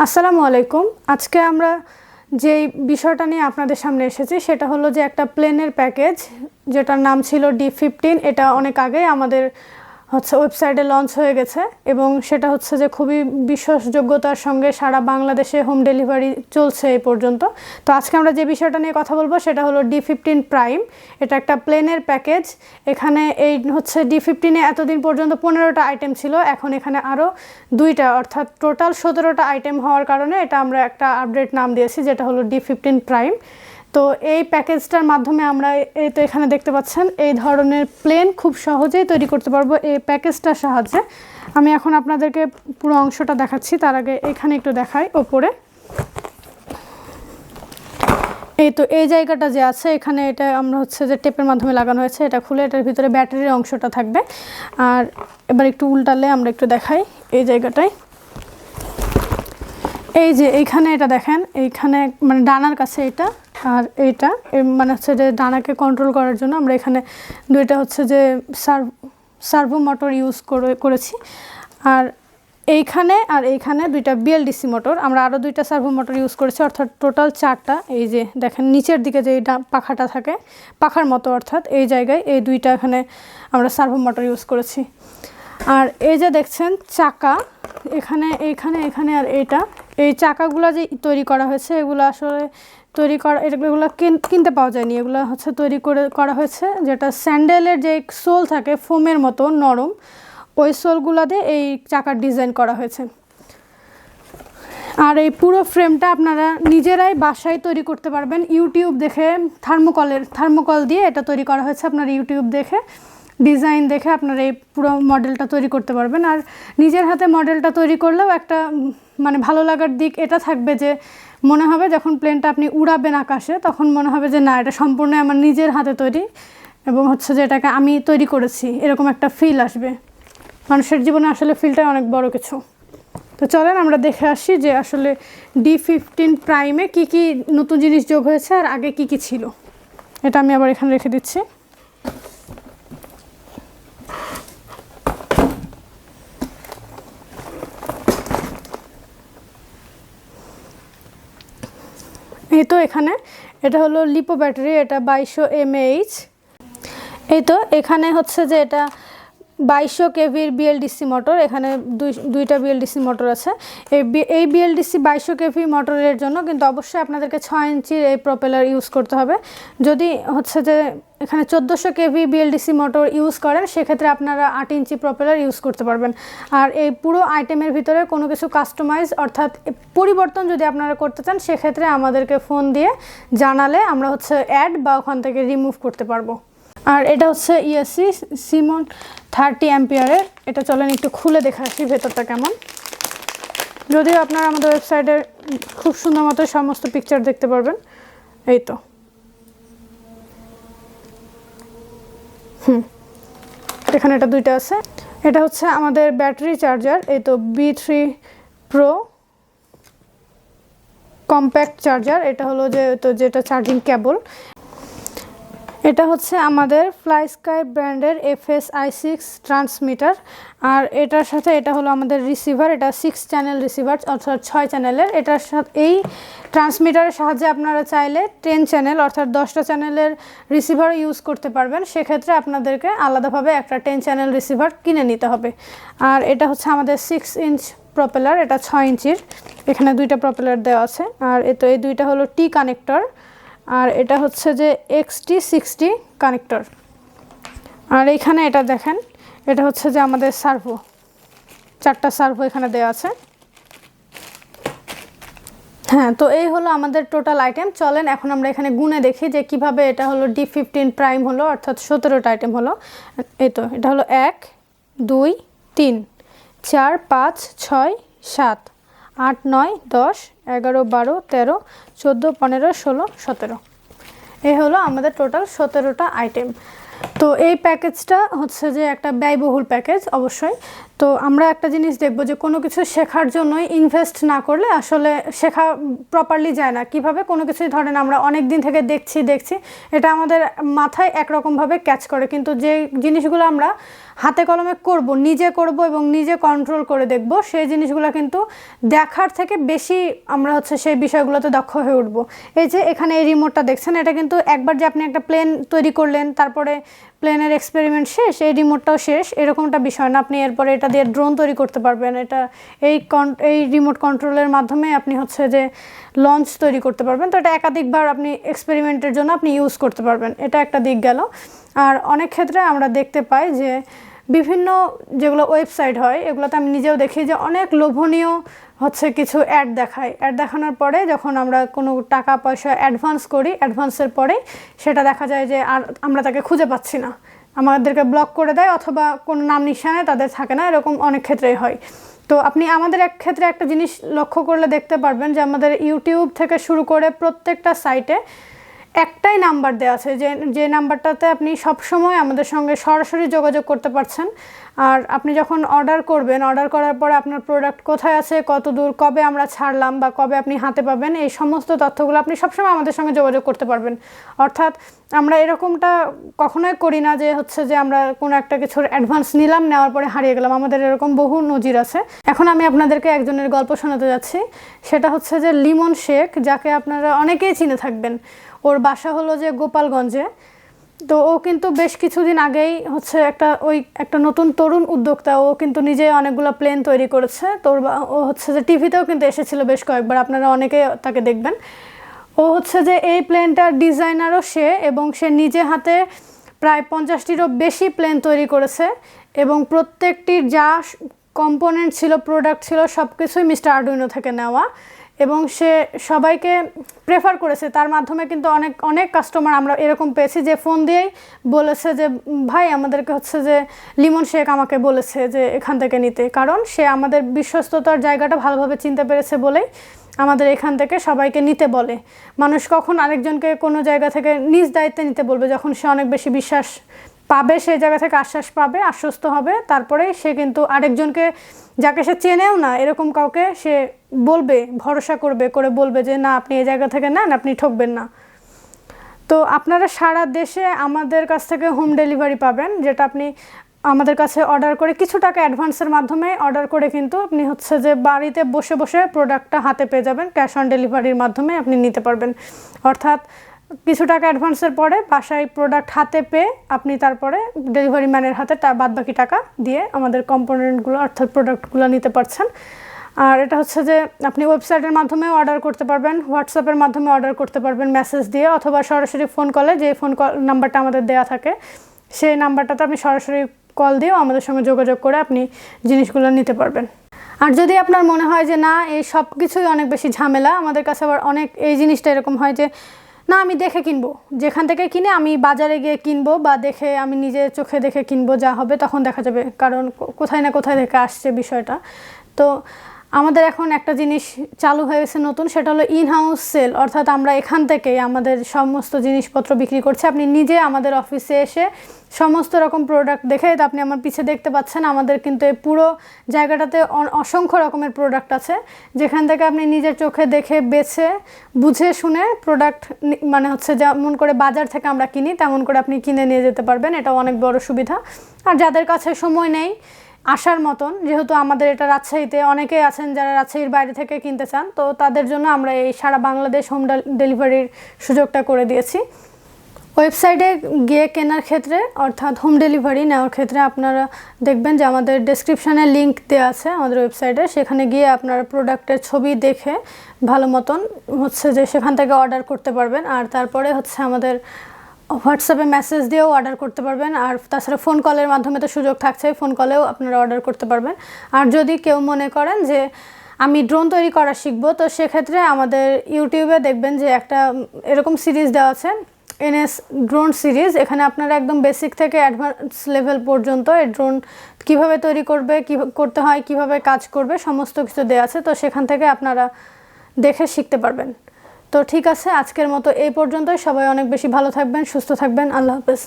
আসসালামু আলাইকুম। আজকে আমরা যে বিষয়টা নিয়ে আপনাদের সামনে এসেছি, সেটা হলো যে একটা প্লেনের প্যাকেজ যেটার নাম ছিল ডি ফিফটিন এটা অনেক আগে আমাদের হচ্ছে ওয়েবসাইটে লঞ্চ হয়ে গেছে এবং সেটা হচ্ছে যে খুবই বিশ্বাসযোগ্যতার সঙ্গে সারা বাংলাদেশে হোম ডেলিভারি চলছে এই পর্যন্ত। তো আজকে আমরা যে বিষয়টা নিয়ে কথা বলব সেটা হলো ডি ফিফটিন প্রাইম এটা একটা প্লেনের প্যাকেজ এখানে এই হচ্ছে ডি ফিফটিনে এতদিন পর্যন্ত পনেরোটা আইটেম ছিল। এখন এখানে আরও দুইটা, অর্থাৎ টোটাল সতেরোটা আইটেম হওয়ার কারণে এটা আমরা একটা আপডেট নাম দিয়েছি, যেটা হলো ডি ফিফটিন প্রাইম তো এই প্যাকেজটার মাধ্যমে আমরা এই তো এখানে দেখতে পাচ্ছেন, এই ধরনের প্লেন খুব সহজেই তৈরি করতে পারব এই প্যাকেজটার সাহায্যে। আমি এখন আপনাদেরকে পুরো অংশটা দেখাচ্ছি, তার আগে এখানে একটু দেখাই ওপরে। এই তো এই জায়গাটা যে আছে, এখানে এটা আমরা হচ্ছে যে টেপের মাধ্যমে লাগানো হয়েছে, এটা খুলে এটার ভিতরে ব্যাটারির অংশটা থাকবে। আর এবার একটু উল্টালে আমরা একটু দেখাই এই জায়গাটায়। এই যে এইখানে এটা দেখেন, এইখানে মানে ডানার কাছে এটা আর এইটা মানে হচ্ছে যে ডানাকে কন্ট্রোল করার জন্য আমরা এখানে দুইটা হচ্ছে যে সার্ভ সার্ভো মোটর ইউজ করে, করেছি। আর এইখানে আর এইখানে দুইটা বিএলডিসি মোটর আমরা আরও দুইটা সার্ভো মোটর ইউজ করেছি। অর্থাৎ টোটাল চারটা, এই যে দেখেন নিচের দিকে যে পাখাটা থাকে, পাখার মতো অর্থাৎ এই জায়গায় এই দুইটা এখানে আমরা সার্ভো মোটর ইউজ করেছি। আর এই যে দেখছেন চাকা, এখানে, এইখানে, এখানে আর এইটা এই চাকাগুলো যে তৈরি করা হয়েছে, এগুলো আসলে তৈরি করা এগুলো কিন- কিনতে পাওয়া যায়নি। এগুলো হচ্ছে তৈরি করে, করা হয়েছে যেটা স্যান্ডেলের যে সোল থাকে, ফোমের মতো নরম, ওই সোলগুলো দিয়ে এই চাকার ডিজাইন করা হয়েছে। আর এই পুরো ফ্রেমটা আপনারা নিজেরাই বাসায় তৈরি করতে পারবেন। ইউটিউব দেখে থার্মোকলের, থার্মোকল দিয়ে এটা তৈরি করা হয়েছে। আপনার ইউটিউব দেখে ডিজাইন দেখে আপনারা এই পুরো মডেলটা তৈরি করতে পারবেন। আর নিজের হাতে মডেলটা তৈরি করলেও একটা মানে ভালো লাগার দিক এটা থাকবে যে, মনে হবে যখন প্লেনটা আপনি উড়াবেন আকাশে, তখন মনে হবে যে, না, এটা সম্পূর্ণ আমার নিজের হাতে তৈরি এবং হচ্ছে যে, এটাকে আমি তৈরি করেছি। এরকম একটা ফিল আসবে। মানুষের জীবনে আসলে ফিলটাই অনেক বড় কিছু। তো চলেন আমরা দেখে আসি যে, আসলে ডি ফিফটিন প্রাইমে কী কী নতুন জিনিস যোগ হয়েছে আর আগে কি কি ছিল। এটা আমি আবার এখানে রেখে দিচ্ছি। এই তো এখানে। এটা হলো লিপো ব্যাটারি, এটা বাইশশো এমএইচ। এই তো, এখানে হচ্ছে যে এটা বাইশশো কেভির বিএলডিসি মোটর এখানে দুই, দুইটা বিএলডিসি মোটর আছে। এই এই বিএলডিসি বাইশশো কেভি মোটরের জন্য কিন্তু অবশ্যই আপনাদেরকে ছয় ইঞ্চির এই প্রপেলার ইউজ করতে হবে। যদি হচ্ছে যে এখানে চোদ্দোশো কেভি বিএলডিসি মোটর ইউজ করেন, সেক্ষেত্রে আপনারা আট ইঞ্চি প্রপেলার ইউজ করতে পারবেন। আর এই পুরো আইটেমের ভিতরে কোনো কিছু কাস্টমাইজ অর্থাৎ পরিবর্তন যদি আপনারা করতে চান, সেক্ষেত্রে আমাদেরকে ফোন দিয়ে জানালে আমরা হচ্ছে অ্যাড বা ওখান থেকে রিমুভ করতে পারব। আর এটা হচ্ছে ইএসসি সিমন থার্টি অ্যাম্পিয়ারের এটা চলেন একটু খুলে দেখে আসি ভেতরটা কেমন। যদিও আপনারা আমাদের ওয়েবসাইটে খুব সুন্দর মতো সমস্ত পিকচার দেখতে পারবেন। এই তো। হুম। এখানে এটা দুইটা আছে। এটা হচ্ছে আমাদের ব্যাটারি চার্জার এই তো B three pro compact charger এটা হলো যে, তো যেটা চার্জিং কেবল এটা হচ্ছে আমাদের ফ্লাই স্কাই ব্র্যান্ডের F S I six transmitter আর এটার সাথে এটা হলো আমাদের রিসিভার এটা সিক্স চ্যানেল রিসিভার অর্থাৎ ছয় চ্যানেলের এটার সাথে এই ট্রান্সমিটারের সাহায্যে আপনারা চাইলে টেন চ্যানেল অর্থাৎ দশটা চ্যানেলের রিসিভার ইউজ করতে পারবেন। সেক্ষেত্রে আপনাদেরকে আলাদাভাবে একটা টেন চ্যানেল রিসিভার কিনে নিতে হবে। আর এটা হচ্ছে আমাদের সিক্স ইঞ্চ প্রপেলার এটা ছয় ইঞ্চির এখানে দুইটা প্রপেলার দেওয়া আছে। আর এ তো এই দুইটা হলো টি কানেক্টর আর এটা হচ্ছে যে এক্সটি সিক্সটি কানেক্টর আর এইখানে এটা দেখেন, এটা হচ্ছে যে আমাদের সার্ভো চারটা সার্ভো এখানে দেওয়া আছে। হ্যাঁ তো এই হলো আমাদের টোটাল আইটেম চলেন, এখন আমরা এখানে গুনে দেখি যে কীভাবে এটা হলো ডি ফিফটিন প্রাইম হলো, অর্থাৎ সতেরোটা আইটেম হলো। এই তো, এটা হলো এক, দুই, তিন, চার, পাঁচ, ছয়, সাত। আট নয় দশ এগারো বারো তেরো চোদ্দ পনেরো ষোলো সতেরো। এই হলো আমাদের টোটাল সতেরোটা আইটেম তো এই প্যাকেজটা হচ্ছে যে একটা ব্যয়বহুল প্যাকেজ অবশ্যই। তো আমরা একটা জিনিস দেখব যে কোনো কিছু শেখার জন্যই ইনভেস্ট না করলে আসলে শেখা প্রপারলি যায় না। কীভাবে? কোনো কিছুই ধরেন আমরা অনেক দিন থেকে দেখছি দেখছি, এটা আমাদের মাথায় একরকমভাবে ক্যাচ করে। কিন্তু যে জিনিসগুলো আমরা হাতে কলমে করব, নিজে করব এবং নিজে কন্ট্রোল করে দেখব, সেই জিনিসগুলো কিন্তু দেখার থেকে বেশি আমরা হচ্ছে সেই বিষয়গুলোতে দক্ষ হয়ে উঠব। এই যে এখানে এই রিমোটটা দেখছেন, এটা কিন্তু একবার যে আপনি একটা প্লেন তৈরি করলেন, তারপরে প্লেনের এক্সপেরিমেন্ট শেষ, এই রিমোটটাও শেষ, এরকমটা বিষয় না। আপনি এরপরে এটা দিয়ে ড্রোন তৈরি করতে পারবেন। এটা এই কন এই রিমোট কন্ট্রোলের মাধ্যমে আপনি হচ্ছে যে লঞ্চ তৈরি করতে পারবেন। তো এটা একাধিকবার আপনি এক্সপেরিমেন্টের জন্য আপনি ইউজ করতে পারবেন। এটা একটা দিক গেল। আর অনেক ক্ষেত্রে আমরা দেখতে পাই যে বিভিন্ন যেগুলো ওয়েবসাইট হয়, এগুলোতে আমি নিজেও দেখি যে অনেক লোভনীয় হচ্ছে কিছু অ্যাড দেখায়। অ্যাড দেখানোর পরে যখন আমরা কোনো টাকা, পয়সা অ্যাডভান্স করি, অ্যাডভান্সের পরে সেটা দেখা যায় যে আর আমরা তাকে খুঁজে পাচ্ছি না। আমাদেরকে ব্লক করে দেয় অথবা কোনো নাম নিশানে তাদের থাকে না, এরকম অনেক ক্ষেত্রেই হয়। তো আপনি আমাদের এক ক্ষেত্রে একটা জিনিস লক্ষ্য করলে দেখতে পারবেন যে আমাদের ইউটিউব থেকে শুরু করে প্রত্যেকটা সাইটে একটাই নাম্বার দেওয়া আছে যে যে নাম্বারটাতে আপনি সবসময় আমাদের সঙ্গে সরাসরি যোগাযোগ করতে পারছেন। আর আপনি যখন অর্ডার করবেন অর্ডার করার পরে আপনার প্রোডাক্ট কোথায় আছে, কত দূর, কবে আমরা ছাড়লাম বা কবে আপনি হাতে পাবেন, এই সমস্ত তথ্যগুলো আপনি সবসময় আমাদের সঙ্গে যোগাযোগ করতে পারবেন। অর্থাৎ আমরা এরকমটা কখনোই করি না যে হচ্ছে যে আমরা কোনো একটা কিছুর অ্যাডভান্স নিলাম, নেওয়ার পরে হারিয়ে গেলাম। আমাদের এরকম বহু নজির আছে। এখন আমি আপনাদেরকে একজনের গল্প শোনাতে যাচ্ছি। সেটা হচ্ছে যে লিমন শেখ, যাকে আপনারা অনেকেই চিনে থাকবেন। ওর বাসা হলো যে গোপালগঞ্জে। তো ও কিন্তু বেশ কিছুদিন আগেই হচ্ছে একটা ওই একটা নতুন তরুণ উদ্যোক্তা, ও কিন্তু নিজে অনেকগুলো প্লেন তৈরি করেছে। তোর ও হচ্ছে যে টিভিতেও কিন্তু এসেছিল বেশ কয়েকবার, আপনারা অনেকে তাকে দেখবেন। ও হচ্ছে যে এই প্লেনটার ডিজাইনারও সে এবং সে নিজে হাতে প্রায় পঞ্চাশটিরও বেশি প্লেন তৈরি করেছে এবং প্রত্যেকটির যা কম্পোনেন্ট ছিল, প্রোডাক্ট ছিল সব কিছুই মিস্টার আর্ডুইনো থেকে নেওয়া। এবং সে সবাইকে প্রেফার করেছে। তার মাধ্যমে কিন্তু অনেক অনেক কাস্টমার আমরা এরকম পেয়েছি যে ফোন দিয়েই বলেছে যে, ভাই, আমাদেরকে হচ্ছে যে লিমন শেখ আমাকে বলেছে যে এখান থেকে নিতে। কারণ সে আমাদের বিশ্বস্ততার জায়গাটা ভালোভাবে চিনতে পেরেছে বলেই আমাদের এখান থেকে সবাইকে নিতে বলে। মানুষ কখন আরেকজনকে কোনো জায়গা থেকে নিজ দায়িত্বে নিতে বলবে যখন সে অনেক বেশি বিশ্বাস পাবে সেই জায়গা থেকে আশ্বাস পাবে, আশ্বস্ত হবে। তারপরে সে কিন্তু আরেকজনকে, যাকে সে চেনেও না, এরকম কাউকে সে বলবে, ভরসা করবে, করে বলবে যে, না, আপনি এই জায়গা থেকে নেন, আপনি ঠকবেন না। তো আপনারা সারা দেশে আমাদের কাছ থেকে হোম ডেলিভারি পাবেন, যেটা আপনি আমাদের কাছে অর্ডার করে কিছু টাকা অ্যাডভান্সের মাধ্যমে অর্ডার করে কিন্তু আপনি হচ্ছে যে, বাড়িতে বসে বসে প্রোডাক্টটা হাতে পেয়ে যাবেন ক্যাশ অন ডেলিভারির মাধ্যমে আপনি নিতে পারবেন। অর্থাৎ কিছু টাকা অ্যাডভান্সের পরে বাসায় প্রোডাক্ট হাতে পেয়ে আপনি তারপরে ডেলিভারি ম্যানের হাতে তা বাদ বাকি টাকা দিয়ে আমাদের কম্পোনেন্টগুলো অর্থাৎ প্রোডাক্টগুলো নিতে পারছেন। আর এটা হচ্ছে যে আপনি ওয়েবসাইটের মাধ্যমে অর্ডার করতে পারবেন হোয়াটসঅ্যাপের মাধ্যমে অর্ডার করতে পারবেন মেসেজ দিয়ে, অথবা সরাসরি ফোন কলে যে ফোন কল নাম্বারটা আমাদের দেওয়া থাকে, সেই নাম্বারটাতে আপনি সরাসরি কল দিয়েও আমাদের সঙ্গে যোগাযোগ করে আপনি জিনিসগুলো নিতে পারবেন। আর যদি আপনার মনে হয় যে না, এই সব কিছুই অনেক বেশি ঝামেলা, আমাদের কাছে আবার অনেক, এই জিনিসটা এরকম হয় যে না, আমি দেখে কিনবো। যেখান থেকে কিনে আমি বাজারে গিয়ে কিনবো বা দেখে আমি নিজে চোখে দেখে কিনবো, যা হবে তখন দেখা যাবে। কারণ কোথায় না কোথায় থেকে আসছে বিষয়টা। তো আমাদের এখন একটা জিনিস চালু হয়ে গেছে নতুন, সেটা হলো ইন হাউস সেল অর্থাৎ আমরা এখান থেকেই আমাদের সমস্ত জিনিসপত্র বিক্রি করছি। আপনি নিজে আমাদের অফিসে এসে সমস্ত রকম প্রোডাক্ট দেখে আপনি আমার পিছে দেখতে পাচ্ছেন, আমাদের কিন্তু এই পুরো জায়গাটাতে অসংখ্য রকমের প্রোডাক্ট আছে। যেখান থেকে আপনি নিজের চোখে দেখে, বেছে, বুঝে শুনে প্রোডাক্ট মানে হচ্ছে যেমন করে বাজার থেকে আমরা কিনি, তেমন করে আপনি কিনে নিয়ে যেতে পারবেন এটা অনেক বড় সুবিধা। আর যাদের কাছে সময় নেই আসার মতন, যেহেতু আমাদের এটা রাজশাহীতে অনেকেই আছেন যারা রাজশাহীর বাইরে থেকে কিনতে চান, তো তাদের জন্য আমরা এই সারা বাংলাদেশ হোম ডেলিভারির সুযোগটা করে দিয়েছি। ওয়েবসাইটে গিয়ে কেনার ক্ষেত্রে, অর্থাৎ হোম ডেলিভারি নেওয়ার ক্ষেত্রে আপনারা দেখবেন যে আমাদের ডেসক্রিপশানে লিঙ্ক দেওয়া আছে আমাদের ওয়েবসাইটে, সেখানে গিয়ে আপনারা প্রোডাক্টের ছবি দেখে ভালো মতন হচ্ছে যে সেখান থেকে অর্ডার করতে পারবেন। আর তারপরে হচ্ছে আমাদের হোয়াটসঅ্যাপে মেসেজ দিয়েও অর্ডার করতে পারবেন। আর তাছাড়া ফোন কলের মাধ্যমে তো সুযোগ থাকছে ফোন কলেও আপনারা অর্ডার করতে পারবেন। আর যদি কেউ মনে করেন যে, আমি ড্রোন তৈরি করা শিখব, তো সেক্ষেত্রে আমাদের ইউটিউবে দেখবেন যে একটা এরকম সিরিজ দেওয়া আছে এনএস ড্রোন সিরিজ এখানে আপনারা একদম বেসিক থেকে অ্যাডভান্স লেভেল পর্যন্ত এই ড্রোন কীভাবে তৈরি করবে, কী করতে হয়, কীভাবে কাজ করবে, সমস্ত কিছু দেওয়া আছে। তো সেখান থেকে আপনারা দেখে শিখতে পারবেন। তো ঠিক আছে, আজকের মতো এই পর্যন্তই। সবাই অনেক বেশি ভালো থাকবেন, সুস্থ থাকবেন। আল্লাহ হাফেজ।